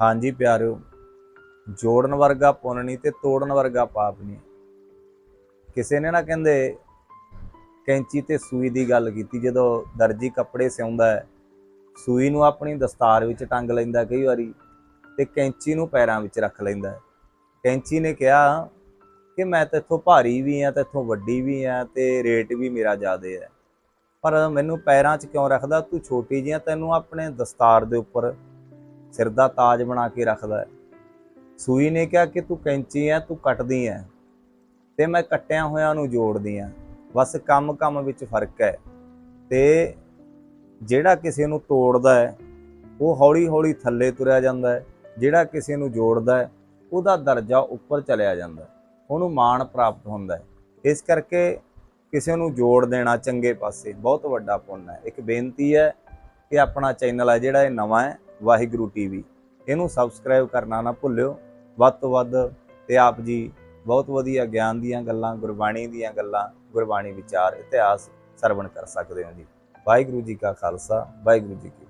ਹਾਂਜੀ ਪਿਆਰਿਓ, ਜੋੜਨ ਵਰਗਾ ਪੁੰਨ ਨਹੀਂ ਤੇ ਤੋੜਨ ਵਰਗਾ ਪਾਪ ਨਹੀਂ। ਕਿਸੇ ਨੇ ਨਾ ਕਹਿੰਦੇ, ਕੈਂਚੀ ਤੇ ਸੂਈ ਦੀ ਗੱਲ ਕੀਤੀ, ਜਦੋਂ ਦਰਜੀ ਕੱਪੜੇ ਸਿਉਂਦਾ ਹੈ, ਸੂਈ ਨੂੰ ਆਪਣੀ ਦਸਤਾਰ ਵਿੱਚ ਟੰਗ ਲੈਂਦਾ ਕਈ ਵਾਰੀ ਤੇ ਕੈਂਚੀ ਨੂੰ ਪੈਰਾਂ ਵਿੱਚ ਰੱਖ ਲੈਂਦਾ ਹੈ। ਕੈਂਚੀ ਨੇ ਕਿਹਾ ਕਿ ਮੈਂ ਤੇਥੋਂ ਭਾਰੀ ਵੀ ਆ ਤੇਥੋਂ ਵੱਡੀ ਵੀ ਆ ਤੇ ਰੇਟ ਵੀ ਮੇਰਾ ਜ਼ਿਆਦੇ ਹੈ। ਪਰ ਮੈਨੂੰ ਪੈਰਾਂ 'ਚ ਕਿਉਂ ਰੱਖਦਾ? ਤੂੰ ਛੋਟੀ ਜਿਹੀ ਆ, ਤੈਨੂੰ ਆਪਣੇ ਦਸਤਾਰ ਦੇ ਉੱਪਰ ਸਿਰ ਦਾ ਤਾਜ ਬਣਾ ਕੇ ਰੱਖਦਾ ਹੈ। ਸੂਈ ਨੇ ਕਿਹਾ ਕਿ ਤੂੰ ਕੈਂਚੀ ਆ ਤੂੰ ਕੱਟਦੀ ਆ ਤੇ ਮੈਂ ਕੱਟਿਆ ਹੋਇਆਂ ਨੂੰ ਜੋੜਦੀ ਆ। ਬਸ ਕੰਮ ਕੰਮ ਵਿੱਚ ਫ਼ਰਕ ਹੈ। ਤੇ ਜਿਹੜਾ ਕਿਸੇ ਨੂੰ ਤੋੜਦਾ ਹੈ, ਉਹ ਹੌਲੀ ਹੌਲੀ ਥੱਲੇ ਤੁਰਿਆ ਜਾਂਦਾ ਹੈ। ਜਿਹੜਾ ਕਿਸੇ ਨੂੰ ਜੋੜਦਾ ਹੈ, ਉਹਦਾ ਦਰਜਾ ਉੱਪਰ ਚਲਿਆ ਜਾਂਦਾ ਹੈ। ਉਹਨੂੰ ਮਾਣ ਪ੍ਰਾਪਤ ਹੁੰਦਾ ਹੈ। ਇਸ ਕਰਕੇ ਕਿਸੇ ਨੂੰ ਜੋੜ ਦੇਣਾ ਚੰਗੇ ਪਾਸੇ ਬਹੁਤ ਵੱਡਾ ਪੁੰਨ ਹੈ। ਇੱਕ ਬੇਨਤੀ ਹੈ ਕਿ ਆਪਣਾ ਚੈਨਲ ਹੈ ਜਿਹੜਾ ਇਹ ਨਵਾਂ ਹੈ ਵਾਹਿਗੁਰੂ ਟੀਵੀ। ਇਹਨੂੰ ਸਬਸਕ੍ਰਾਈਬ ਕਰਨਾ ਨਾ ਭੁੱਲਿਓ। ਵੱਧ ਤੋਂ ਵੱਧ ਤੇ ਆਪ ਜੀ ਬਹੁਤ ਵਧੀਆ ਗਿਆਨ ਦੀਆਂ ਗੱਲਾਂ, ਗੁਰਬਾਣੀ ਦੀਆਂ ਗੱਲਾਂ, ਗੁਰਬਾਣੀ ਵਿਚਾਰ, ਇਤਿਹਾਸ ਸਰਵਣ ਕਰ ਸਕਦੇ ਹੋ ਜੀ। ਵਾਹਿਗੁਰੂ ਜੀ ਕਾ ਖਾਲਸਾ, ਵਾਹਿਗੁਰੂ ਜੀ ਕੀ